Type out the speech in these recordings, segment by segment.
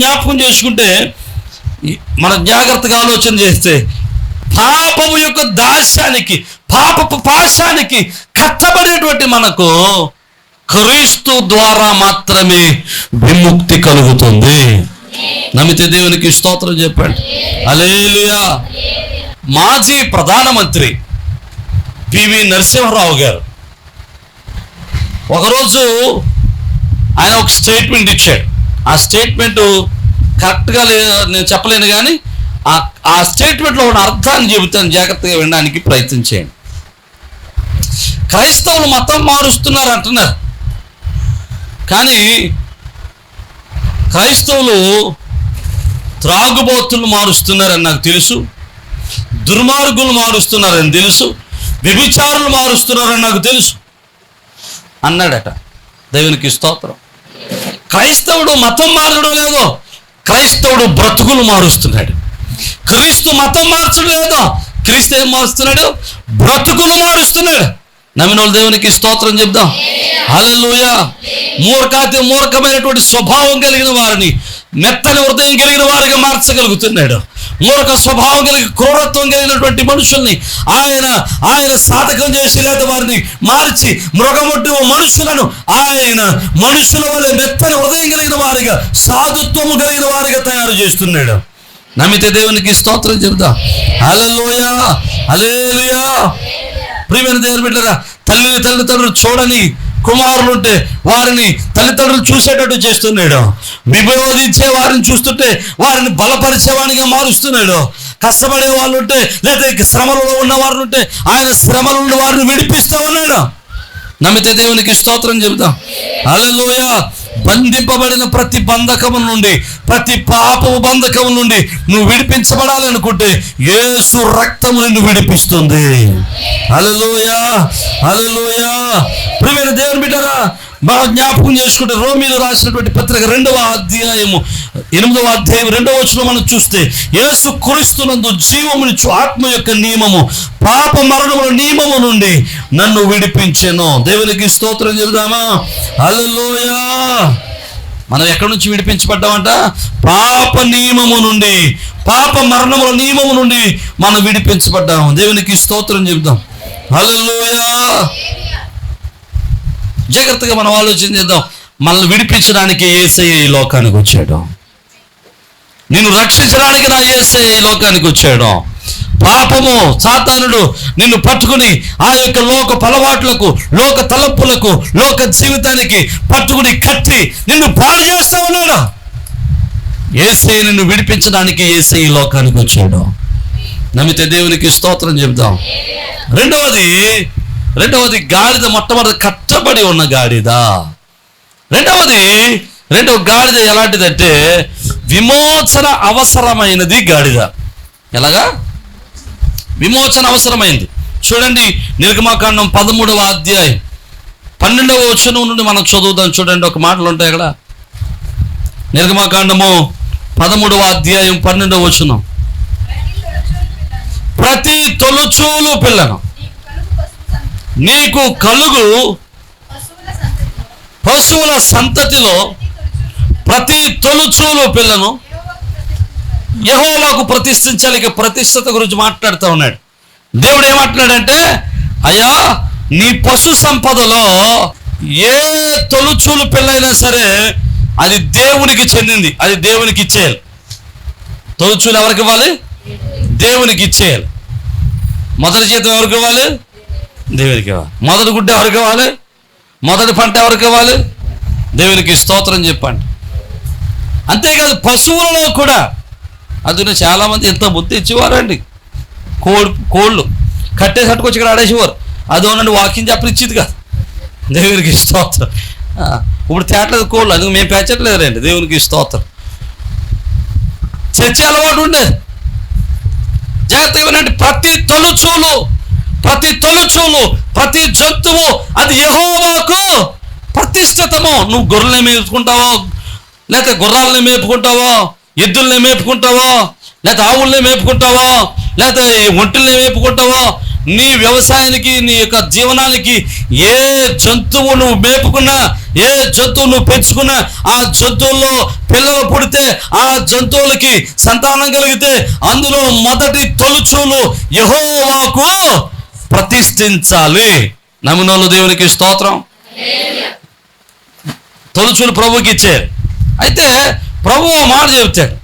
జ్ఞాపకం చేసుకుంటే మన జాగ్రత్తగా ఆలోచన చేస్తే పాపము యొక్క దాస్యానికి పాపపు పాశానికి కట్టబడేటువంటి మనకు క్రీస్తు ద్వారా మాత్రమే విముక్తి కలుగుతుంది. నమ్మితే దేవునికి స్తోత్రం చెప్పండి. అలేలుయా మాజీ ప్రధానమంత్రి పివి నరసింహారావు గారు ఒకరోజు ఆయన ఒక స్టేట్మెంట్ ఇచ్చాడు. ఆ స్టేట్మెంట్ కరెక్ట్గా నేను చెప్పలేను కానీ ఆ ఆ స్టేట్మెంట్లో ఉన్న అర్థాన్ని చెబుతాను జాగ్రత్తగా వినడానికి ప్రయత్నం చేయండి. క్రైస్తవులు మతం మారుస్తున్నారు అంటున్నారు. కానీ క్రైస్తవులు త్రాగుబోతులు మారుస్తున్నారని నాకు తెలుసు దుర్మార్గులు మారుస్తున్నారని తెలుసు వ్యభిచారులు మారుస్తున్నారని నాకు తెలుసు. అన్నాడట దేవునికి స్తోత్రం. క్రైస్తవుడు మతం మారడం లేదో క్రైస్తవుడు బ్రతుకులు మారుస్తున్నాడు. క్రీస్తు మతం మార్చడం లేదో క్రీస్తు ఏం మారుస్తున్నాడు? బ్రతుకులు మారుస్తున్నాడు. నమ్మిన వాళ్ళు దేవునికి స్తోత్రం చెప్దాం. హల్లెలూయ. మూర్ఖాతి మూర్ఖమైనటువంటి స్వభావం కలిగిన వారిని మెత్తని హృదయం కలిగిన వారిగా మార్చగలుగుతున్నాడు. మూర్ఖ స్వభావం కలిగి క్రూరత్వం కలిగినటువంటి మనుషుల్ని ఆయన ఆయన సాధకం చేసి లేదా వారిని మార్చి మృగముట్టు మనుషులను ఆయన మనుషుల వల్ల మెత్తని హృదయం కలిగిన వారిగా సాధుత్వము కలిగిన వారిగా తయారు చేస్తున్నాడు. నమ్మితే దేవునికి స్తోత్రం చెప్దా. అలలోయ అలేలుయా ప్రియమైన దేవుని బిడ్డరా తల్లి తల్లిదండ్రులు చూడని కుమారులు ఉంటే వారిని తల్లిదండ్రులు చూసేటట్టు చేస్తున్నాడు. విభోదించే వారిని చూస్తుంటే వారిని బలపరిచేవాడిగా మారుస్తున్నాడు. కష్టపడే వాళ్ళు ఉంటే లేదా శ్రమలలో ఉన్న వారు ఉంటే ఆయన శ్రమల నుండి వారిని విడిపిస్తా ఉన్నాడు. నమ్మితే దేవునికి స్తోత్రం చెబుతాం అలలోయ బంధింపబడిన ప్రతి బంధకము నుండి ప్రతి పాపము బంధకము నుండి నువ్వు విడిపించబడాలనుకుంటే ఏసు రక్తము నిన్ను విడిపిస్తుంది. అలలోయా అలలోయ ప్రియమైన దేవుని బిడ్డరా బాగా జ్ఞాపకం చేసుకుంటే రోమిలు రాసినటువంటి పత్రిక రెండవ అధ్యాయము ఎనిమిదవ అధ్యాయం రెండవ వచ్చిన మనం చూస్తే యేసు కురిస్తున్నందు జీవమునిచ్చు ఆత్మ యొక్క నియమము పాప మరణముల నియమము నుండి నన్ను విడిపించెను. దేవునికి స్తోత్రం చెబుదామా హల్లెలూయా! మనం ఎక్కడి నుంచి విడిపించబడ్డామంట? పాప నియమము నుండి పాప మరణముల నియమము నుండి మనం విడిపించబడ్డాము. దేవునికి స్తోత్రం చెబుదాం హల్లెలూయా! జాగ్రత్తగా మనం ఆలోచన చేద్దాం. మనల్ని విడిపించడానికి ఏసయ్య ఈ లోకానికి వచ్చాడు. నిన్ను రక్షించడానికి నా ఏసయ్య ఈ లోకానికి వచ్చాడు. పాపము సాతానుడు నిన్ను పట్టుకుని ఆ యొక్క లోక పలవాట్లకు లోక తలపులకు లోక జీవితానికి పట్టుకుని కట్టి నిన్ను పాడు చేస్తా ఉన్నాడు. ఏసై నిన్ను విడిపించడానికి ఏసై ఈ లోకానికి వచ్చాడు. నమ్మితే దేవునికి స్తోత్రం చెప్దాం. రెండవది రెండవది గాడిద మొట్టమొదటి కట్టబడి ఉన్న గాడిద. రెండవది రెండవ గాడిద ఎలాంటిదంటే విమోచన అవసరమైనది గాడిద. ఎలాగా? విమోచన అవసరమైంది. చూడండి నిర్గమాకాండం పదమూడవ అధ్యాయం. పన్నెండవ వచనం నుండి మనం చదువుదాం. చూడండి ఒక మాటలు ఉంటాయి అక్కడ. నిర్గమాకాండము పదమూడవ అధ్యాయం పన్నెండవ వచనం. ప్రతి తొలుచూలు పిల్లను నీకు కలుగు పశువుల సంతతిలో ప్రతి తొలుచూలు పిల్లను యహోవాకు ప్రతిష్ఠించాలి ఇక ప్రతిష్టత గురించి మాట్లాడుతూ ఉన్నాడు. దేవుడు ఏమంటున్నాడంటే అయ్యా నీ పశు సంపదలో ఏ తొలుచూలు పిల్లైనా సరే అది దేవునికి చెందింది అది దేవునికి ఇచ్చేయాలి. తొలుచూలు ఎవరికి ఇవ్వాలి? దేవునికి ఇచ్చేయాలి. మొదటి జీతం ఎవరికి ఇవ్వాలి? దేవునికి ఇవ్వాలి. మొదటి గుడ్డ ఎవరికి ఇవ్వాలి? మొదటి పంట ఎవరికి ఇవ్వాలి? దేవునికి స్తోత్రం చెప్పండి. అంతేకాదు పశువులలో కూడా. అందులో చాలామంది ఎంత ముద్ద ఇచ్చేవారండి. కోడి కోళ్ళు. కట్టేసి పట్టుకొచ్చి ఇక్కడ ఆడేసేవారు. అదోనండి వాకింగ్ చెప్పని ఇచ్చేది కాదు. దేవునికి స్తోత్రం. ఇప్పుడు తేటలేదు కోళ్ళు. అందుకు మేము పెంచట్లేదు రండి దేవునికి స్తోత్రం. చర్చ అలవాటు ఉండేది జాగ్రత్తగా ప్రతి తొలుచూలు ప్రతి తొలచూలు ప్రతి జంతువు అది యహోవాకు ప్రతిష్ఠితము. నువ్వు గొర్రెల్ని మేపుకుంటావో? లేక గుర్రాలని మేపుకుంటావో? ఎద్దుల్ని మేపుకుంటావో? లేక ఆవుల్ని మేపుకుంటావో? లేక ఒంటిల్ని మేపుకుంటావో? నీ వ్యవసాయానికి నీ యొక్క జీవనానికి ఏ జంతువు నువ్వు మేపుకున్నా ఏ జంతువు నువ్వు పెంచుకున్నా ఆ జంతువుల్లో పిల్లలు పుడితే ఆ జంతువులకి సంతానం కలిగితే అందులో మొదటి తొలుచూలు యహోవాకు ప్రతిష్ఠించాలి. నమ్మినోళ్ళు దేవునికి స్తోత్రం. తొలుచులు ప్రభుకి ఇచ్చారు. అయితే ప్రభు మాట చెప్తాడు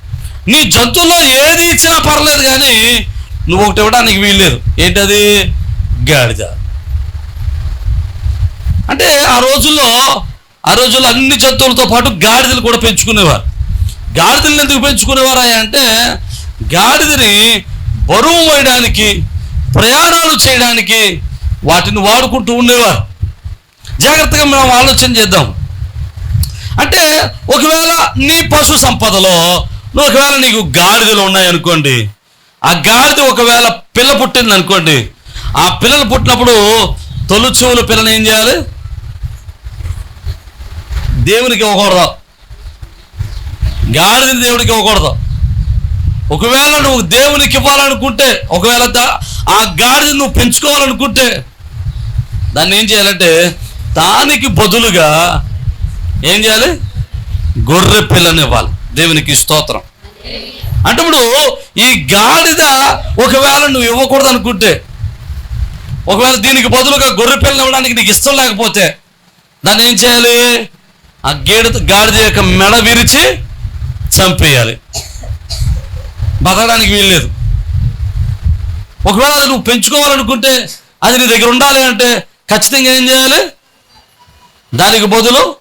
నీ జంతువుల్లో ఏది ఇచ్చినా పర్లేదు కానీ నువ్వు ఒకటి ఇవ్వడానికి వీల్లేదు. ఏంటది? గాడిద. అంటే ఆ రోజుల్లో ఆ రోజుల్లో అన్ని జంతువులతో పాటు గాడిదలు కూడా పెంచుకునేవారు. గాడిదలను ఎందుకు పెంచుకునేవారా అంటే గాడిదని బరువు వేయడానికి ప్రయాణాలు చేయడానికి వాటిని వాడుకుంటూ ఉండేవారు. జాగ్రత్తగా మనం ఆలోచన చేద్దాం. అంటే ఒకవేళ నీ పశు సంపదలో నువ్వు ఒకవేళ నీకు గాడిదలు ఉన్నాయనుకోండి ఆ గాడిద ఒకవేళ పిల్ల పుట్టింది అనుకోండి ఆ పిల్లలు పుట్టినప్పుడు తొలుచూలు పిల్లని ఏం చేయాలి? దేవునికి ఇవ్వకూడదు. గాడిదని దేవుడికి ఇవ్వకూడదు. ఒకవేళ నువ్వు దేవునికి ఇవ్వాలనుకుంటే ఒకవేళ ఆ గాడిద నువ్వు పెంచుకోవాలనుకుంటే దాన్ని ఏం చేయాలంటే దానికి బదులుగా ఏం చేయాలి? గొర్రె పిల్లని ఇవ్వాలి. దేవునికి స్తోత్రం. అంటే ఇప్పుడు ఈ గాడిద ఒకవేళ నువ్వు ఇవ్వకూడదు అనుకుంటే ఒకవేళ దీనికి బదులుగా గొర్రె పిల్లని ఇవ్వడానికి నీకు ఇష్టం లేకపోతే దాన్ని ఏం చేయాలి? ఆ గేడ గాడిద యొక్క మెడ విరిచి చంపేయాలి. బతకడానికి వీల్లేదు. ఒకవేళ అది నువ్వు పెంచుకోవాలనుకుంటే అది నీ దగ్గర ఉండాలి అంటే ఖచ్చితంగా ఏం చేయాలి? దానికి బదులు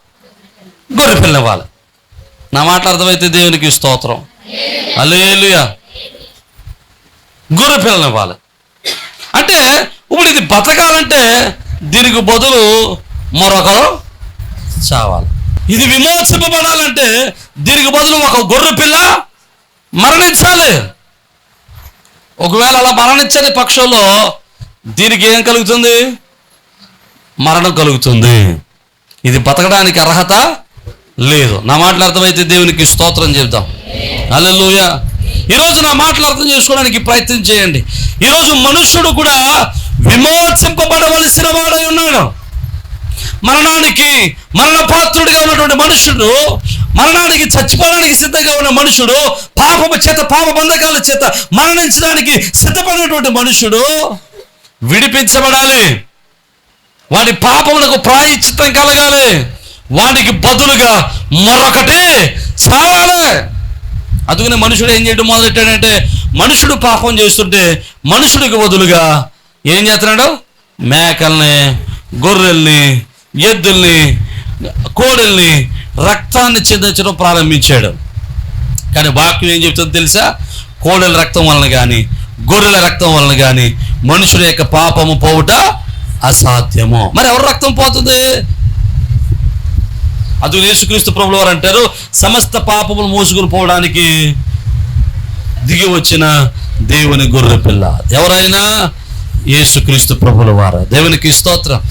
గొర్రె పిల్ల నా మాటలు అర్థమైతే దేవునికి స్తోత్రం. అలేలుయా గొర్రె పిల్లని ఇవ్వాలి. అంటే ఇప్పుడు ఇది బతకాలంటే దీనికి బదులు మరొకరు చావాలి. ఇది విమోచింపబడాలంటే దీనికి బదులు ఒక గొర్రె పిల్ల మరణించాలి. ఒకవేళ అలా మరణించని పక్షంలో దీనికి ఏం కలుగుతుంది? మరణం కలుగుతుంది. ఇది బతకడానికి అర్హత లేదు. నా మాటలు అర్థమైతే దేవునికి స్తోత్రం చెబుతాం అల్లెలుయ ఈరోజు నా మాటలు అర్థం చేసుకోవడానికి ప్రయత్నం చేయండి. ఈరోజు మనుష్యుడు కూడా విమోచింపబడవలసిన వాడై ఉన్నాడు. మరణానికి మరణ పాత్రుడిగా ఉన్నటువంటి మనుషుడు మరణానికి చచ్చిపోవడానికి సిద్ధంగా ఉన్న మనుషుడు పాపము చేత పాప బంధకాల చేత మరణించడానికి సిద్ధపడినటువంటి మనుషుడు విడిపించబడాలి. వాడి పాపములకు ప్రాయశ్చిత్తం కలగాలి. వాడికి బదులుగా మరొకటి చావాలి అందుకనే మనుషుడు ఏం చేయడం మొదలెట్టాడంటే మనుషుడు పాపం చేస్తుంటే మనుషుడికి బదులుగా ఏం చేస్తున్నాడు? మేకల్ని గొర్రెల్ని ఎద్దుల్ని కోడల్ని రక్తాన్ని చెందించడం ప్రారంభించాడు. కానీ వాక్యం ఏం చెప్తుందో తెలుసా? కోడెల రక్తం వలన కానీ గొర్రెల రక్తం వలన కానీ మనుషుల యొక్క పాపము పోవుట అసాధ్యము. మరి ఎవరు రక్తం పోతుంది? అది యేసుక్రీస్తు ప్రభులు వారు అంటారు సమస్త పాపములు మోసుకుని పోవడానికి దిగి వచ్చిన దేవుని గొర్రె పిల్ల ఎవరైనా యేసుక్రీస్తు ప్రభుల వారు. దేవునికి స్తోత్రం.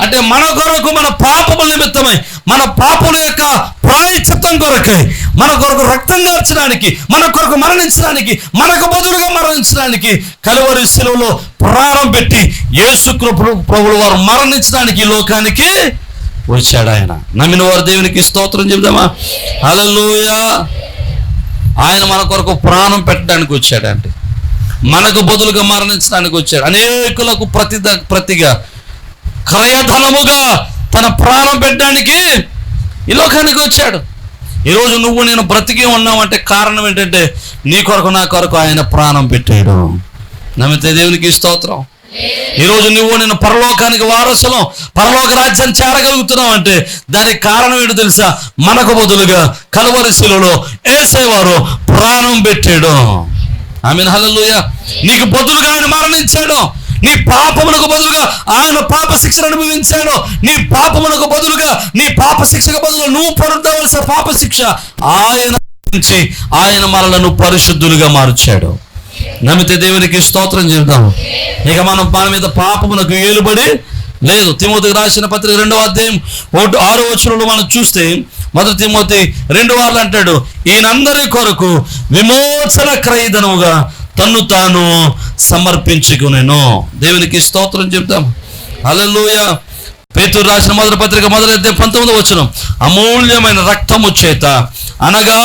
అంటే మన కొరకు మన పాపముల నిమిత్తమై మన పాపముల యొక్క ప్రాయచిత్తం కొరకై మన కొరకు రక్తం కార్చడానికి మన కొరకు మరణించడానికి మనకు బదులుగా మరణించడానికి కలువరి శిలువలో ప్రాణం పెట్టి యేసు ప్రభుల వారు మరణించడానికి లోకానికి వచ్చాడు ఆయన. నమ్మిన వారు దేవునికి స్తోత్రం చెబుదామా? హల్లెలూయా. ఆయన మన కొరకు ప్రాణం పెట్టడానికి వచ్చాడంటే మనకు బదులుగా మరణించడానికి వచ్చాడు. అనేకులకు ప్రతి ప్రతిగా క్రయధనముగా తన ప్రాణం పెట్టడానికి ఈ లోకానికి వచ్చాడు. ఈరోజు నువ్వు నేను బ్రతికి ఉన్నావంటే కారణం ఏంటంటే నీ కొరకు నా కొరకు ఆయన ప్రాణం పెట్టాడు. నమ్మితే దేవునికి స్తోత్రం. ఈరోజు నువ్వు నేను పరలోకానికి వారసులం పరలోక రాజ్యాన్ని చేరగలుగుతున్నావు అంటే దానికి కారణం ఏంటో తెలుసా? మనకు బదులుగా కలువరిశిలలో ఏసేవారు ప్రాణం పెట్టాడు. ఆమె హలలుయ నీకు బదులుగా ఆయన మరణించాడు. నీ పాపమునకు బదులుగా ఆయన పాప శిక్షను అనుభవించాడు. నీ పాపమునకు బదులుగా నీ పాప శిక్షకు బదులు నువ్వు పడుతావలసిన పాప శిక్ష ఆయన నుంచి ఆయన మనలను పరిశుద్ధులుగా మార్చాడు. నమ్మితే దేవునికి స్తోత్రం చేద్దాము ఇక మనం మన మీద పాపమునకు ఏలుబడి లేదు తిమోతికి రాసిన పత్రిక రెండవ అధ్యాయం ఒకటి ఆరో వచనంలో మనం చూస్తే మొదటి తిమోతి రెండు వార్లు అంటాడు ఈయనందరి కొరకు విమోచన క్రయధనముగా తన్ను తాను సమర్పించుకునేను. దేవునికి స్తోత్రం చెప్తాం అలలోయ పేతురు రాసిన మొదటి పత్రిక మొదలైతే పంతొమ్మిది వచ్చిన అమూల్యమైన రక్తము చేత అనగా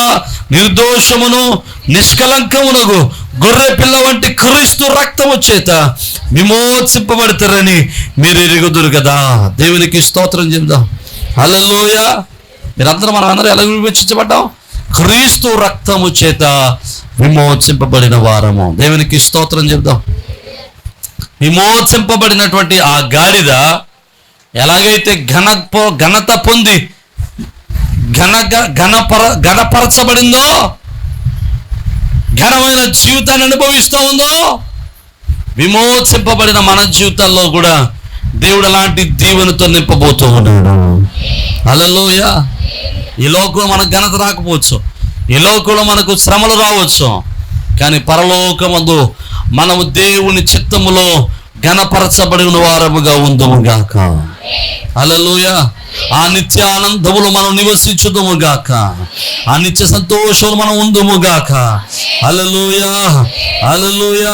నిర్దోషమును నిష్కలంకమునగు గొర్రె పిల్ల వంటి క్రీస్తు రక్తము చేత విమోచింపబడతారని మీరు ఎరుగుదురు కదా. దేవునికి స్తోత్రం చెప్దాం. అలలోయ మీరందరూ మనం అందరూ ఎలా విమోచించబడ్డాం క్రీస్తు రక్తము చేత విమోచింపబడిన వారము. దేవునికి స్తోత్రం చెప్దాం. విమోచింపబడినటువంటి ఆ గాడిద ఎలాగైతే ఘన పొ- ఘనత పొంది ఘన ఘనపర ఘనపరచబడిందో ఘనమైన జీవితాన్ని అనుభవిస్తూ ఉందో విమోచింపబడిన మన జీవితాల్లో కూడా దేవుడు అలాంటి దీవెనతో నింపబోతూ ఉన్నాడు. అలలోయ ఈ లోకంలో మనకు ఘనత రాకపోవచ్చు. ఈ లోకంలో మనకు శ్రమలు రావచ్చు. కానీ పరలోకమందు మనము దేవుని చిత్తములో ఘనపరచబడిన వారముగా ఉందముగాక అలలోయ ఆ నిత్య ఆనందములు మనం నివసించుదము గాక. ఆ నిత్య సంతోషములు మనం ఉందము గాక. అలలోయ అలలోయ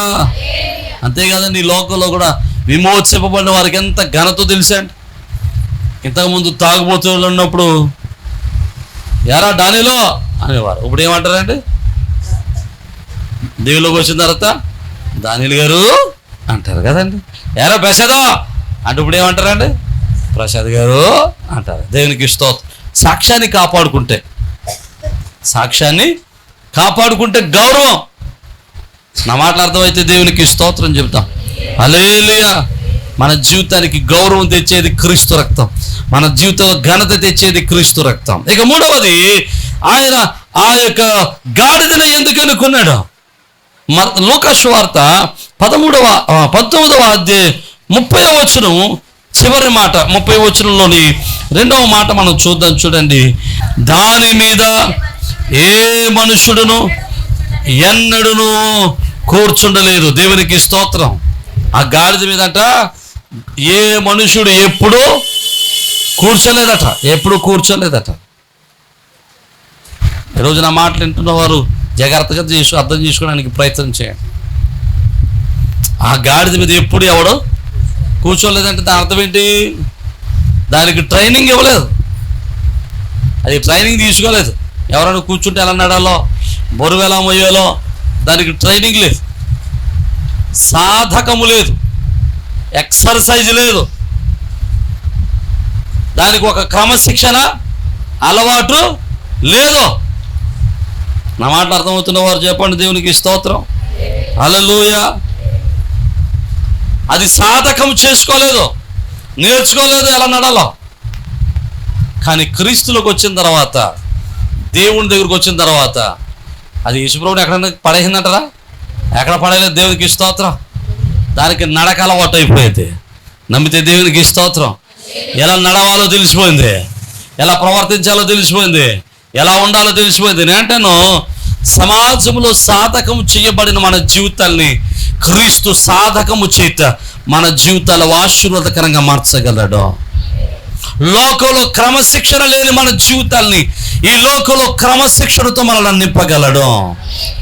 అంతేకాదండి ఈ లోకంలో కూడా విమోచింపబడిన వారికి ఎంత ఘనత తెలుసండి ఇంతకుముందు తాగుబోతులు ఉన్నప్పుడు ఎరా డానిలో? అనేవారు. ఇప్పుడు ఏమంటారండి? దేవులోకి వచ్చిన తర్వాత దానిలు గారు అంటారు కదండి. ఎరా ప్రసాదో? అంటే ఇప్పుడు ఏమంటారండి? ప్రసాద్ గారు అంటారు. దేవునికి ఇష్టం సాక్ష్యాన్ని కాపాడుకుంటే సాక్ష్యాన్ని కాపాడుకుంటే గౌరవం. నా మాటలు అర్థమైతే దేవునికి స్తోత్రం చెప్తాం అలేలుయా మన జీవితానికి గౌరవం తెచ్చేది క్రీస్తు రక్తం. మన జీవితంలో ఘనత తెచ్చేది క్రీస్తు రక్తం. ఇక మూడవది ఆయన ఆ యొక్క గాడిదను ఎందుకు అనుకున్నాడు లోకాసు వార్త పదమూడవ పంతొమ్మిదవ అధ్యాయ ముప్పై వచనం చివరి మాట ముప్పై వచనంలోని రెండవ మాట మనం చూద్దాం చూడండి. దాని మీద ఏ మనుషుడును ఎన్నడును కూర్చుండలేదు. దేవునికి స్తోత్రం. ఆ గాడిద మీదట ఏ మనుషుడు ఎప్పుడూ కూర్చోలేదట ఎప్పుడు కూర్చోలేదట. ఈరోజు నా మాటలు వింటున్న వారు జాగ్రత్తగా చేసు అర్థం చేసుకోవడానికి ప్రయత్నం చేయండి. ఆ గాడిద మీద ఎప్పుడు ఎవడు కూర్చోలేదంటే దాని అర్థం ఏంటి? దానికి ట్రైనింగ్ ఇవ్వలేదు. అది ట్రైనింగ్ తీసుకోలేదు. ఎవరైనా కూర్చుంటే ఎలా నడాలో బరువు ఎలా మోయాలో దానికి ట్రైనింగ్ లేదు. సాధకము లేదు. ఎక్సర్సైజ్ లేదు. దానికి ఒక క్రమశిక్షణ అలవాటు లేదు. నా మాటలు అర్థమవుతున్న వారు చెప్పండి దేవునికి స్తోత్రం. అలలుయ అది సాధకం చేసుకోలేదు. నేర్చుకోలేదు ఎలా నడాలో. కానీ క్రీస్తులోకి వచ్చిన తర్వాత దేవుని దగ్గరికి వచ్చిన తర్వాత అది యేసుప్రభుని ఎక్కడైనా పడేసిందంటారా? ఎక్కడ పడలేదు దేవునికి స్తోత్రం. దానికి నడక అలవాటు అయిపోయింది. నమ్మితే దేవునికి స్తోత్రం. ఎలా నడవాలో తెలిసిపోయింది. ఎలా ప్రవర్తించాలో తెలిసిపోయింది. ఎలా ఉండాలో తెలిసిపోయింది. నేను సమాజంలో సాధకం చేయబడిన మన జీవితాల్ని క్రీస్తు సాధకము చేత మన జీవితాల ఆశీర్వాదకరంగా మార్చగలడు. లోకంలో క్రమశిక్షణ లేని మన జీవితాల్ని ఈ లోకంలో క్రమశిక్షణతో మనల్ని నింపగలడు.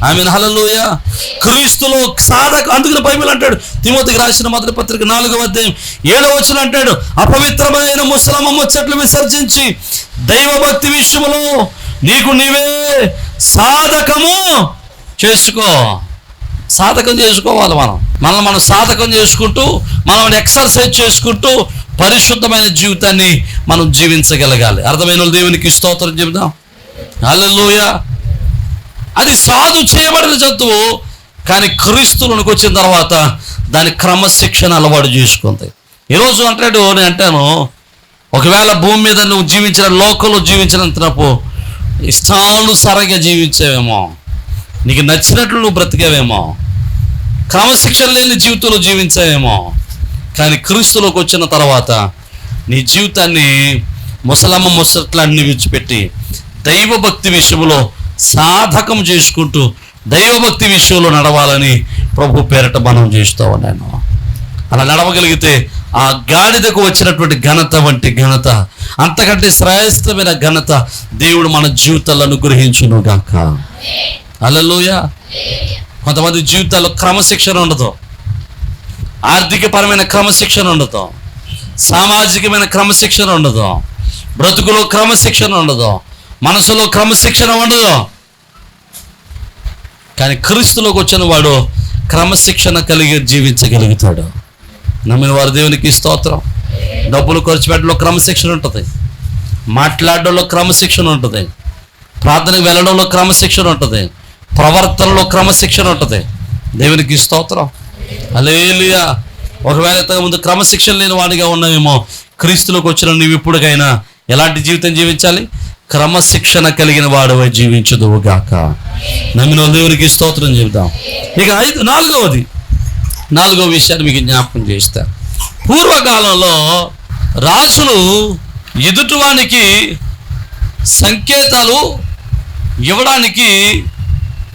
ఆమె హలలోయ క్రీస్తులో సాధక అందుకని బైబిల్ అంటాడు. తిమోతికి రాసిన మొదటి పత్రిక నాలుగవ అధ్యాయం ఏడవ వచ్చిన అంటాడు. అపవిత్రమైన ముసలమ్మ ముచ్చట్లు విసర్జించి దైవభక్తి విషయంలో నీకు నీవే సాధకము చేసుకో. సాధకం చేసుకోవాలి మనం. మనల్ని మనం సాధకం చేసుకుంటూ మనం ఎక్సర్సైజ్ చేసుకుంటూ పరిశుద్ధమైన జీవితాన్ని మనం జీవించగలగాలి. అర్థమైన దేవునికి స్తోత్రం చెబుదాం. హల్లెలూయ. అది సాధు చేయబడిన జంతువు కానీ క్రీస్తులకు వచ్చిన తర్వాత దాని క్రమశిక్షణ అలవాటు చేసుకుంది. ఈరోజు అంటాడు నేను అంటాను ఒకవేళ భూమి మీద నువ్వు జీవించిన లోకంలో జీవించినంతనపు ఇష్టానుసారంగా జీవించావేమో నీకు నచ్చినట్లు నువ్వు బ్రతికావేమో క్రమశిక్షణ లేని జీవితంలో జీవించావేమో కానీ క్రీస్తులోకి వచ్చిన తర్వాత నీ జీవితాన్ని ముసలమ్మ ముసట్లాన్ని విడిచిపెట్టి దైవభక్తి విషయంలో సాధకం చేసుకుంటూ దైవభక్తి విషయంలో నడవాలని ప్రభు పేరట మనం చేస్తూ ఉన్నాను. అలా నడవగలిగితే ఆ గాడిదకు వచ్చినటువంటి ఘనత వంటి ఘనత అంతకంటే శ్రేష్టమైన ఘనత దేవుడు మన జీవితాలను అనుగ్రహించును గాక అలలోయ కొంతమంది జీవితాల్లో క్రమశిక్షణ ఉండదు. ఆర్థికపరమైన క్రమశిక్షణ ఉండదు. సామాజికమైన క్రమశిక్షణ ఉండదు. బ్రతుకులో క్రమశిక్షణ ఉండదు. మనసులో క్రమశిక్షణ ఉండదు. కానీ క్రీస్తులోకి వచ్చిన వాడు క్రమశిక్షణ కలిగి జీవించగలుగుతాడు. నమ్మిన వారి దేవునికి స్తోత్రం. డబ్బులు ఖర్చు పెట్టడంలో క్రమశిక్షణ ఉంటుంది. మాట్లాడడంలో క్రమశిక్షణ ఉంటుంది. ప్రార్థనకు వెళ్ళడంలో క్రమశిక్షణ ఉంటుంది. ప్రవర్తనలో క్రమశిక్షణ ఉంటుంది. దేవునికి స్తోత్రం. అలేలుయా ఒకవేళ ఇంతకు ముందు క్రమశిక్షణ లేని వాడిగా ఉన్నామేమో క్రీస్తులోకి వచ్చిన నువ్వు ఇప్పుడుకైనా ఎలాంటి జీవితం జీవించాలి? క్రమశిక్షణ కలిగిన వాడవై జీవించదువు గాక నమ్మిన దేవునికి స్తోత్రం చెబుదాం. ఇక ఐదు నాలుగవది. నాలుగో విషయాన్ని మీకు జ్ఞాపకం చేస్తా. పూర్వకాలంలో రాజులు ఎదుటివానికి సంకేతాలు ఇవ్వడానికి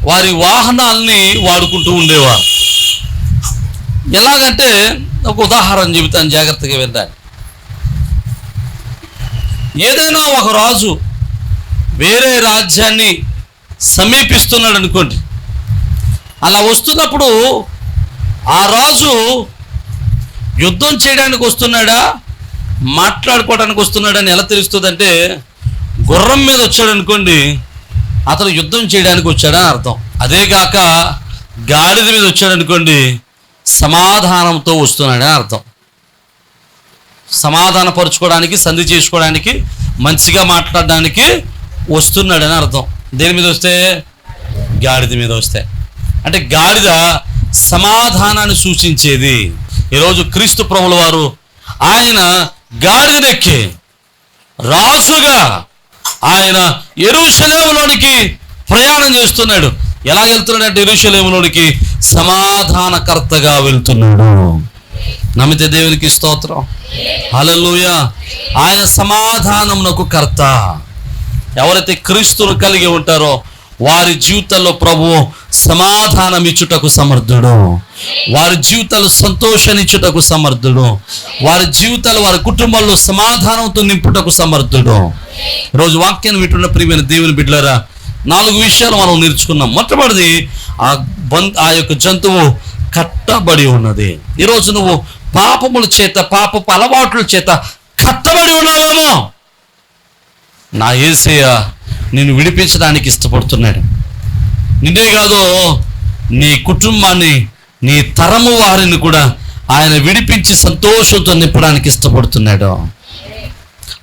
వారి వాహనాల్ని వాడుకుంటూ ఉండేవారు. ఎలాగంటే ఒక ఉదాహరణ చెబుతాను జాగ్రత్తగా వింటాను ఏదైనా ఒక రాజు వేరే రాజ్యాన్ని సమీపిస్తున్నాడు అనుకోండి. అలా వస్తున్నప్పుడు ఆ రాజు యుద్ధం చేయడానికి వస్తున్నాడా? మాట్లాడుకోవడానికి వస్తున్నాడని ఎలా తెలుస్తుందంటే గుర్రం మీద వచ్చాడు అనుకోండి అతను యుద్ధం చేయడానికి వచ్చాడని అర్థం. అదే కాక గాడిద మీద వచ్చాడు అనుకోండి సమాధానంతో వస్తున్నాడని అర్థం. సమాధానపరుచుకోవడానికి సంధి చేసుకోవడానికి మంచిగా మాట్లాడడానికి వస్తున్నాడని అర్థం. దేని మీద వస్తే? గాడిద మీద వస్తే. అంటే గాడిద సమాధానాన్ని సూచించేది. ఈరోజు క్రీస్తు ప్రభుల వారు ఆయన గాడిదనెక్కి రాసుగా ఆయన ఎరుషలేములోనికి ప్రయాణం చేస్తున్నాడు. ఎలా వెళ్తున్నాడంటే ఎరుషలేములోనికి? సమాధానకర్తగా వెళ్తున్నాడు. నమ్మితే దేవునికి స్తోత్రం. హల్లెలూయా. ఆయన సమాధానమునకు కర్త. ఎవరైతే క్రీస్తును కలిగి ఉంటారో వారి జీవితంలో ప్రభు సమాధానం ఇచ్చుటకు సమర్థుడు. వారి జీవితాలు సంతోషాన్నిచ్చుటకు సమర్థుడు. వారి జీవితాలు వారి కుటుంబాల్లో సమాధానంతో నింపుటకు సమర్థుడు. రోజు వాక్యాన్ని వింటున్న ప్రియమైన దేవుని బిడ్డలారా నాలుగు విషయాలు మనం నేర్చుకున్నాం. మొట్టమొదటిది ఆ బం ఆ యొక్క జంతువు కట్టబడి ఉన్నది. ఈరోజు నువ్వు పాపముల చేత పాపపు అలవాట్ల చేత కట్టబడి ఉన్నావేమో? నా ఏసయ్య నేను విడిపించడానికి ఇష్టపడుతున్నాడు. నిన్నే కాదు నీ కుటుంబాన్ని నీ తరము వారిని కూడా ఆయన విడిపించి సంతోషంతో నింపడానికి ఇష్టపడుతున్నాడు.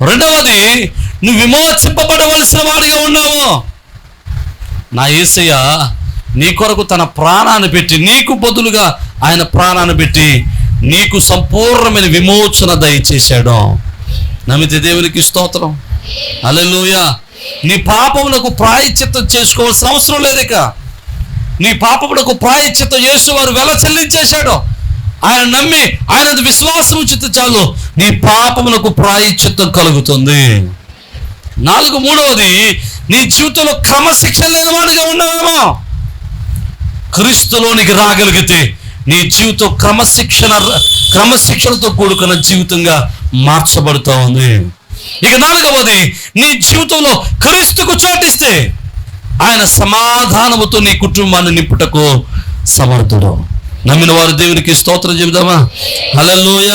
రెండవది నువ్వు విమోచింపబడవలసిన వాడిగా ఉన్నావు. నా ఏసయ్య నీ కొరకు తన ప్రాణాన్ని పెట్టి నీకు బదులుగా ఆయన ప్రాణాన్ని పెట్టి నీకు సంపూర్ణమైన విమోచన దయచేశాడు. నమ్మితే దేవునికి స్తోత్రం. అలెలుయ నీ పాపములకు ప్రాయచిత్తం చేసుకోవాల్సిన అవసరం లేదు ఇక. నీ పాపములకు ప్రాయశ్చిత్తం చేసేవారు వారు వెల చెల్లించేశాడు. ఆయన నమ్మి ఆయన విశ్వాసం చిత్త చాలు. నీ పాపములకు ప్రాయశ్చిత్తం కలుగుతుంది. నాలుగు మూడవది నీ జీవితంలో క్రమశిక్షణ లేని వాడిగా ఉన్నావేమో క్రీస్తులోనికి రాగలిగితే నీ జీవితం క్రమశిక్షణ క్రమశిక్షణతో కూడుకున్న జీవితంగా మార్చబడుతూ ఉంది. ఇక నాలుగవది నీ జీవితంలో క్రీస్తుకు చోటిస్తే ఆయన సమాధానముతో నీ కుటుంబాన్ని నింపుటకు సమర్థుడు. నమ్మిన వారు దేవునికి స్తోత్రం చెబుదామా? అలలోయ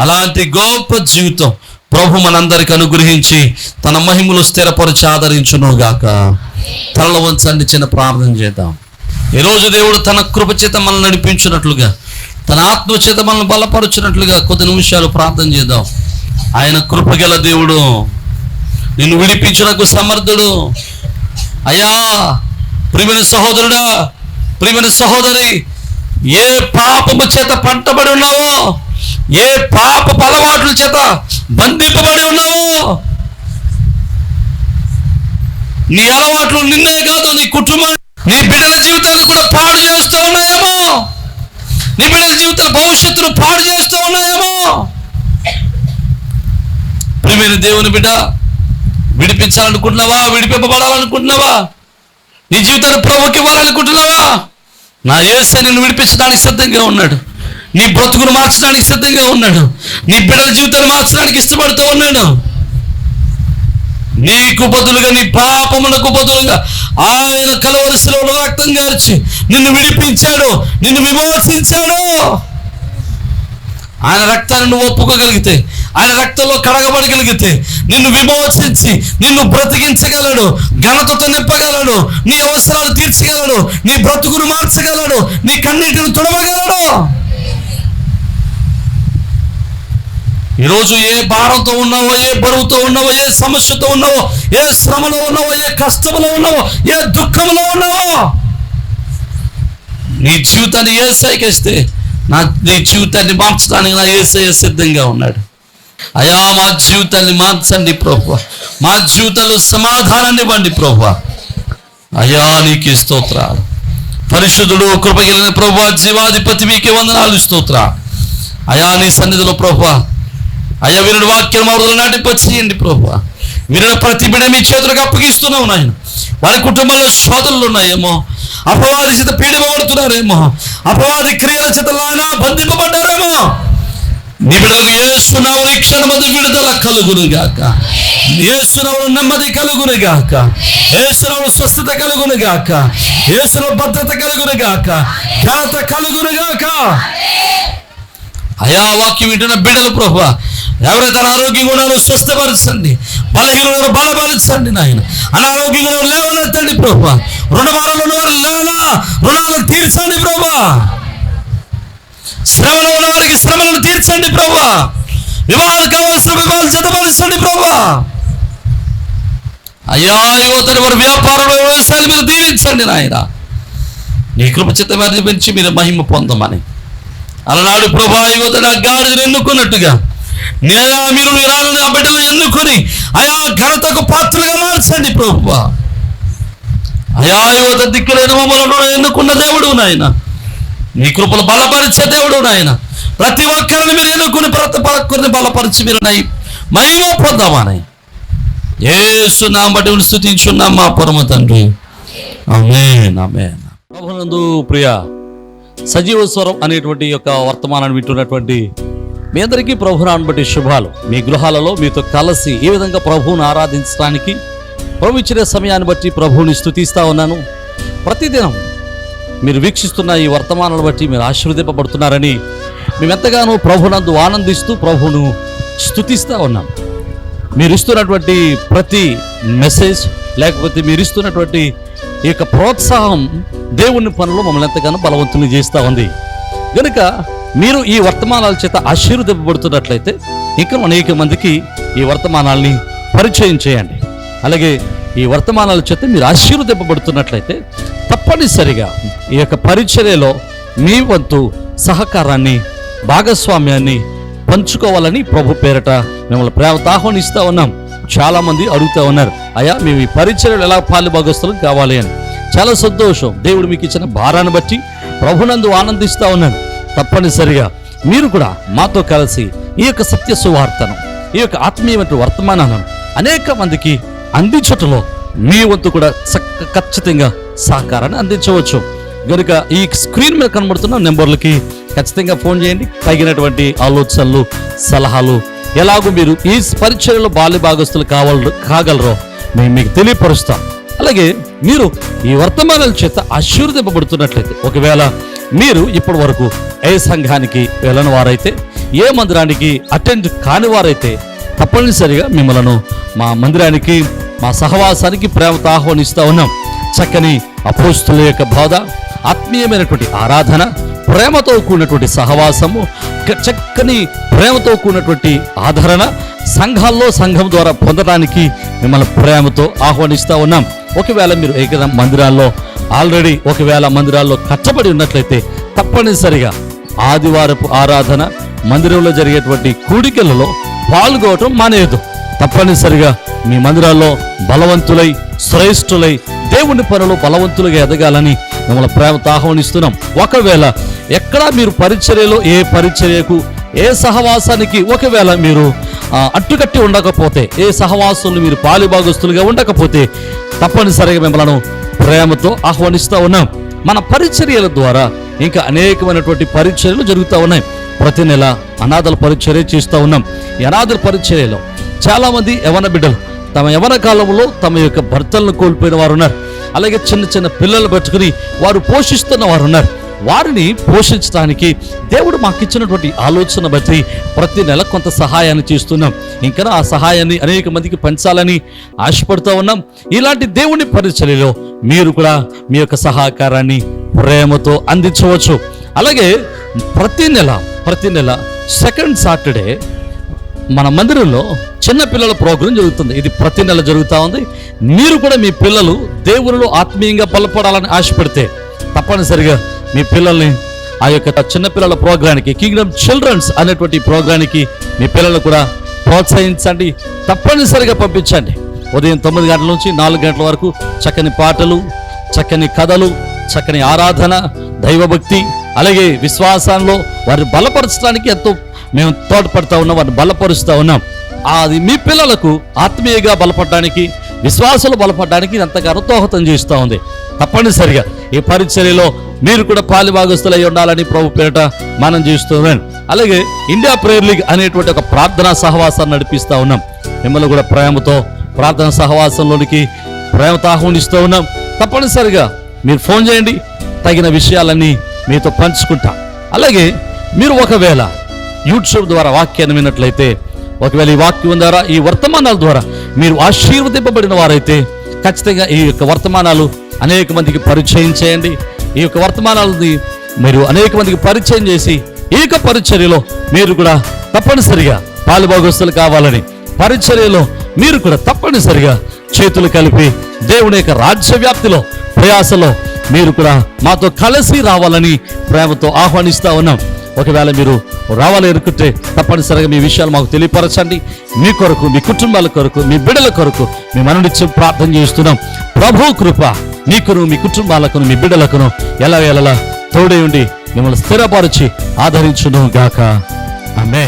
అలాంటి గొప్ప జీవితం ప్రభు మనందరికి అనుగ్రహించి తన మహిమలు స్థిరపరిచి ఆదరించును గాక. తలలో వంచండి చిన్న ప్రార్థన చేద్దాం. ఈరోజు దేవుడు తన కృపచేత మనల్ని నడిపించినట్లుగా తన ఆత్మచేత మనల్ని బలపరుచినట్లుగా కొద్ది నిమిషాలు ప్రార్థన చేద్దాం. ఆయన కృపగల దేవుడు నిన్ను విడిపించుటకు సమర్థుడు. అయ్యా ప్రియమైన సహోదరుడా ప్రియమైన సహోదరి ఏ పాపము చేత పంటబడి ఉన్నావో ఏ పాప పలవాట్ల చేత బంధింపబడి ఉన్నావో? నీ అలవాట్లు నిన్నే కాదు నీ కుటుంబం నీ బిడ్డల జీవితాలు కూడా పాడు చేస్తూ ఉన్నాయేమో? నీ బిడ్డల జీవితాల భవిష్యత్తును పాడు చేస్తూ ఉన్నాయేమో? ప్రియమైన దేవుని బిడ్డ విడిపించాలనుకుంటున్నావా? విడిపింపబడాలనుకుంటున్నావా? నీ జీవితాన్ని ప్రభుకి ఇవ్వాలనుకుంటున్నావా? నా ఏసే నిన్ను విడిపించడానికి సిద్ధంగా ఉన్నాడు. నీ బ్రతుకును మార్చడానికి సిద్ధంగా ఉన్నాడు. నీ బిడ్డల జీవితాన్ని మార్చడానికి ఇష్టపడుతూ ఉన్నాడు. నీకు బదులుగా నీ పాపములకు బదులుగా ఆయన కలవలసిన రక్తం గార్చి నిన్ను విడిపించాడు నిన్ను విమోచించాడు. ఆయన రక్తాన్ని నువ్వు ఒప్పుకోగలిగితే ఆయన రక్తంలో కడగబడగలిగితే నిన్ను విమోచించి నిన్ను బ్రతికించగలడు ఘనతతో నింపగలడు నీ అవసరాలు తీర్చగలడు నీ బ్రతుకును మార్చగలడు నీ కన్నీటిని తుడవగలడు. ఈరోజు ఏ భారంతో ఉన్నావో ఏ బరువుతో ఉన్నావో ఏ సమస్యతో ఉన్నావో ఏ శ్రమలో ఉన్నావో ఏ కష్టంలో ఉన్నావో ఏ దుఃఖంలో ఉన్నావో నీ జీవితాన్ని ఏసైకిస్తే నా నీ జీవితాన్ని మార్చడానికి నా ఏసయ సిద్ధంగా ఉన్నాడు. అయా మా జీవితాన్ని మార్చండి ప్రభు మా జీవితంలో సమాధానాన్ని ఇవ్వండి ప్రభు అయా నీకు స్తోత్రాలు. పరిశుద్ధుడు కృపగిలిన ప్రభు జీవాధిపతి మీకే వందనాలు స్తోత్ర అయా నీ సన్నిధిలో ప్రభు అయ్యా వీరుడు వాక్యం మొదలు నాటిపచ్చేయండి ప్రభు వీరుడు ప్రతి బిడ మీ చేతులకు అప్పగిస్తున్నావు నాయన. వారి కుటుంబంలో శోధనలు ఉన్నాయేమో. అపవాది చేత పీడిపడుతున్నారేమో అపవాది క్రియల చేత లానా బంధింపబడ్డారేమో. నిబిడలకు బిడ్డలకు ఏసునావు విడుదల కలుగునుగాక. గాక నెమ్మది కలుగునుగాక. గాక స్వస్థత కలుగునుగాక. గాక భద్రత కలుగునుగాక. ఖ్యాత కలుగును అయా వాక్యం వింటున్న బిడ్డలు ప్రభు ఎవరైతే అనారోగ్యంగా ఉన్నారో స్వస్థపరచండి బలహీన బలపరచండి నాయన. అనారోగ్యంగా ఉన్నారో లేవనెత్తండి రుణ రుణభారాలు ఉన్నవారు లేవనా? రుణాలను తీర్చండి ప్రభా. శ్రమలో ఉన్న వారికి శ్రమలను తీర్చండి ప్రభా. వివాహాలు కావాల్సిన వివాహాలు జతపరచండి ప్రభా. అయ్యా యువతని వారి వ్యాపారంలో వ్యవసాయాలు మీరు దీవించండి నాయన. నీ కృపచిత వారిని పెంచి మీరు మహిమ పొందమని. అలనాడు ప్రభా యువతని ఆ గాడిని ఎన్నుకున్నట్టుగా నేలా మీరు ఈనాడు ఆ బిడ్డలు ఎన్నుకొని అయా ఘనతకు పాత్రలుగా మార్చండి ప్రభు అయా యువత దిక్కులేని మమ్మల్ని ఎన్నుకున్న దేవుడు నాయన. నీ కృపలు బలపరిచే దేవుడు నాయన. ప్రతి ఒక్కరిని మీరు ఎన్నుకుని ప్రతి ఒక్కరిని బలపరిచి మీరు నాయి మహిమ పొందామని. ఏసు నా బట్టి స్థుతించున్నాం మా పరమ తండ్రి. ఆమేన్ ఆమేన్. ప్రభునందు ప్రియ సజీవ స్వరం అనేటువంటి యొక్క వర్తమానాన్ని వింటున్నటువంటి మీ అందరికీ ప్రభునాన్ని బట్టి శుభాలు. మీ గృహాలలో మీతో కలిసి ఈ విధంగా ప్రభువును ఆరాధించడానికి ప్రభు ఇచ్చిన సమయాన్ని బట్టి ప్రభువుని స్థుతిస్తా ఉన్నాను. ప్రతిదినం మీరు వీక్షిస్తున్న ఈ వర్తమానాలను బట్టి మీరు ఆశీర్వదింపబడుతున్నారని మేమెంతగానో ప్రభునందు ఆనందిస్తూ ప్రభువును స్థుతిస్తూ ఉన్నాం. మీరు ఇస్తున్నటువంటి ప్రతి మెసేజ్ లేకపోతే మీరు ఇస్తున్నటువంటి ఈ యొక్క ప్రోత్సాహం దేవుని పనులు మమ్మల్ని ఎంతగానో బలవంతుని చేస్తూ ఉంది. కనుక మీరు ఈ వర్తమానాల చేత ఆశీర్వదింపబడుతున్నట్లయితే ఇంకా అనేక మందికి ఈ వర్తమానాల్ని పరిచయం చేయండి. అలాగే ఈ వర్తమానాల చేత మీరు ఆశీర్వదింపబడుతున్నట్లయితే తప్పనిసరిగా ఈ యొక్క పరిచర్యలో మీ వంతు సహకారాన్ని భాగస్వామ్యాన్ని పంచుకోవాలని ప్రభు పేరట మిమ్మల్ని ప్రేమతో ఆహ్వానిస్తూ ఉన్నాం. చాలామంది అడుగుతూ ఉన్నారు అయ్యా మేము ఈ పరిచర్యలు ఎలా పాలు భాగస్తులు కావాలి అని. చాలా సంతోషం. దేవుడు మీకు ఇచ్చిన భారాన్ని బట్టి ప్రభునందు ఆనందిస్తూ ఉన్నాను తప్పనిసరిగా మీరు కూడా మాతో కలిసి ఈ యొక్క సత్య సువార్తను ఈ యొక్క ఆత్మీయమైన వర్తమానాలను అనేక మందికి అందించటంలో మీ వంతు కూడా చక్క ఖచ్చితంగా సహకారాన్ని అందించవచ్చు. కనుక ఈ స్క్రీన్ మీద కనబడుతున్న నెంబర్లకి ఖచ్చితంగా ఫోన్ చేయండి. తగినటువంటి ఆలోచనలు సలహాలు ఎలాగో మీరు ఈ పరిచయంలో బాల్య భాగస్తులు కావాల కాగలరో మేము మీకు తెలియపరుస్తాం. అలాగే మీరు ఈ వర్తమానాల చేత ఆశీర్వదింపబడుతున్నట్లయితే ఒకవేళ మీరు ఇప్పటి వరకు ఏ సంఘానికి వెళ్ళని వారైతే ఏ మందిరానికి అటెండ్ కాని వారైతే తప్పనిసరిగా మిమ్మలను మా మందిరానికి మా సహవాసానికి ప్రేమతో ఆహ్వానిస్తూ ఉన్నాం. చక్కని అపోస్తుల యొక్క బోధ ఆత్మీయమైనటువంటి ఆరాధన ప్రేమతో కూడినటువంటి సహవాసము చక్కని ప్రేమతో కూడినటువంటి ఆదరణ సంఘాల్లో సంఘం ద్వారా పొందడానికి మిమ్మల్ని ప్రేమతో ఆహ్వానిస్తూ ఉన్నాం. ఒకవేళ మీరు ఏకైనా మందిరాల్లో ఆల్రెడీ ఒకవేళ మందిరాల్లో కట్టబడి ఉన్నట్లయితే తప్పనిసరిగా ఆదివారపు ఆరాధన మందిరంలో జరిగేటువంటి కూడికలలో పాల్గొవటం మానేయదు తప్పనిసరిగా మీ మందిరాల్లో బలవంతులై శ్రేష్ఠులై దేవుని పనులు బలవంతులుగా ఎదగాలని మిమ్మల్ని ప్రేమతో ఆహ్వానిస్తున్నాం. ఒకవేళ ఎక్కడా మీరు పరిచర్యలో ఏ పరిచర్యకు ఏ సహవాసానికి ఒకవేళ మీరు అట్టుకట్టి ఉండకపోతే ఏ సహవాసంలో మీరు పాలిభాగస్తులుగా ఉండకపోతే తప్పనిసరిగా మిమ్మల్ని ప్రేమతో ఆహ్వానిస్తూ ఉన్నాం. మన పరిచర్యల ద్వారా ఇంకా అనేకమైనటువంటి పరిచర్యలు జరుగుతూ ఉన్నాయి. ప్రతి నెల అనాథల పరిచర్య చేస్తూ ఉన్నాం. ఈ అనాథల పరిచర్యలో చాలామంది యవన బిడ్డలు తమ యవన కాలంలో తమ యొక్క భర్తలను కోల్పోయిన వారు ఉన్నారు అలాగే చిన్న చిన్న పిల్లలు పెట్టుకుని వారు పోషిస్తున్న వారు ఉన్నారు వారిని పోషించడానికి దేవుడు మాకు ఇచ్చినటువంటి ఆలోచన బట్టి ప్రతి నెల కొంత సహాయాన్ని చేస్తున్నాం. ఇంకా ఆ సహాయాన్ని అనేక మందికి పంచాలని ఆశపడుతూ ఉన్నాం. ఇలాంటి దేవుని పరిచర్యలో మీరు కూడా మీ యొక్క సహకారాన్ని ప్రేమతో అందించవచ్చు. అలాగే ప్రతి నెల ప్రతి నెల సెకండ్ సాటర్డే మన మందిరంలో చిన్న పిల్లల ప్రోగ్రాం జరుగుతుంది. ఇది ప్రతి నెల జరుగుతూ ఉంది. మీరు కూడా మీ పిల్లలు దేవునిలో ఆత్మీయంగా బలపడాలని ఆశపడితే తప్పనిసరిగా మీ పిల్లల్ని ఆ యొక్క చిన్న పిల్లల ప్రోగ్రానికి కింగ్డమ్ చిల్డ్రన్స్ అనేటువంటి ప్రోగ్రానికి మీ పిల్లలు కూడా ప్రోత్సహించండి. తప్పనిసరిగా పంపించండి. ఉదయం తొమ్మిది గంటల నుంచి నాలుగు గంటల వరకు చక్కని పాటలు చక్కని కథలు చక్కని ఆరాధన దైవభక్తి అలాగే విశ్వాసంలో వారిని బలపరచడానికి ఎంతో మేము తోడ్పడతా ఉన్నాం వారిని బలపరుస్తూ ఉన్నాం. అది మీ పిల్లలకు ఆత్మీయంగా బలపడడానికి విశ్వాసాలు బలపడడానికి ఎంతగానో దోహదం చేస్తూ ఉంది. తప్పనిసరిగా ఈ పరిచర్యలో మీరు కూడా పాలిభాగస్తులై ఉండాలని ప్రభు పేరిట మనం చేస్తున్నాను అలాగే ఇండియా ప్రేయర్ లీగ్ అనేటువంటి ఒక ప్రార్థనా సహవాసాన్ని నడిపిస్తూ ఉన్నాం. మిమ్మల్ని కూడా ప్రేమతో ప్రార్థన సహవాసంలోనికి ప్రేమతో ఆహ్వానిస్తూ ఉన్నాం. తప్పనిసరిగా మీరు ఫోన్ చేయండి. తగిన విషయాలన్నీ మీతో పంచుకుంటా. అలాగే మీరు ఒకవేళ యూట్యూబ్ ద్వారా వాక్యాన్ని విన్నట్లయితే ఒకవేళ ఈ వాక్యం ద్వారా ఈ వర్తమానాల ద్వారా మీరు ఆశీర్వదింపబడిన వారైతే ఖచ్చితంగా ఈ యొక్క వర్తమానాలు అనేక మందికి పరిచయం చేయండి. ఈ యొక్క వర్తమానాలని మీరు అనేక మందికి పరిచయం చేసి ఈ యొక్క పరిచర్యలో మీరు కూడా తప్పనిసరిగా పాలుభాగస్తులు కావాలని పరిచర్యలో మీరు కూడా తప్పనిసరిగా చేతులు కలిపి దేవుని యొక్క రాజ్య వ్యాప్తిలో ప్రయాసలో మీరు కూడా మాతో కలిసి రావాలని ప్రేమతో ఆహ్వానిస్తా ఉన్నాం. ఒకవేళ మీరు రావాలి అనుకుంటే తప్పనిసరిగా మీ విషయాలు మాకు తెలియపరచండి. మీ కొరకు మీ కుటుంబాల కొరకు మీ బిడ్డల కొరకు మీ మననిత్యం ప్రార్థన చేస్తున్నాం ప్రభు కృప మీకును మీ కుటుంబాలకును మీ బిడ్డలకును ఎలా ఎలా తోడే ఉండి మిమ్మల్ని స్థిరపరిచి ఆదరించును గాక. ఆమె